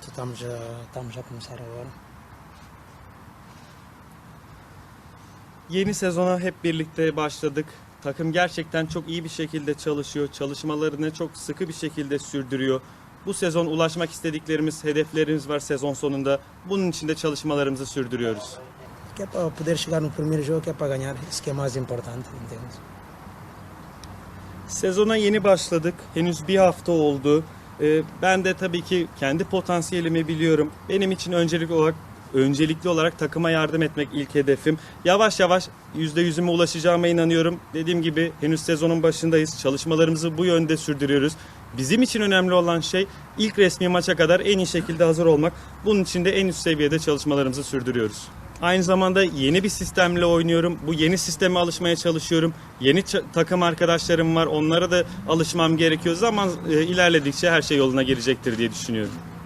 Pronto, estamos a, estamos a começar agora. Yeni sezona hep birlikte başladık. Takım gerçekten çok iyi bir şekilde çalışıyor. Çalışmalarını çok sıkı bir şekilde sürdürüyor. Bu sezon ulaşmak istediklerimiz, hedeflerimiz var sezon sonunda. Bunun için de çalışmalarımızı sürdürüyoruz. Que é para poder chegar no primeiro jogo, que é para ganhar. Isso que é mais importante, entende? Sezona yeni başladık. Henüz bir hafta oldu. Ee, Ben de tabii ki kendi potansiyelimi biliyorum. Benim için öncelik olarak öncelikli olarak takıma yardım etmek ilk hedefim. Yavaş yavaş %100'üme ulaşacağıma inanıyorum. Dediğim gibi henüz sezonun başındayız. Çalışmalarımızı bu yönde sürdürüyoruz. Bizim için önemli olan şey ilk resmi maça kadar en iyi şekilde hazır olmak. Bunun için de en üst seviyede çalışmalarımızı sürdürüyoruz. Aynı zamanda yeni bir sistemle oynuyorum. Bu yeni sisteme alışmaya çalışıyorum. Yeni takım arkadaşlarım var. Onlara da alışmam gerekiyor. Zaman e, ilerledikçe her şey yoluna girecektir diye düşünüyorum.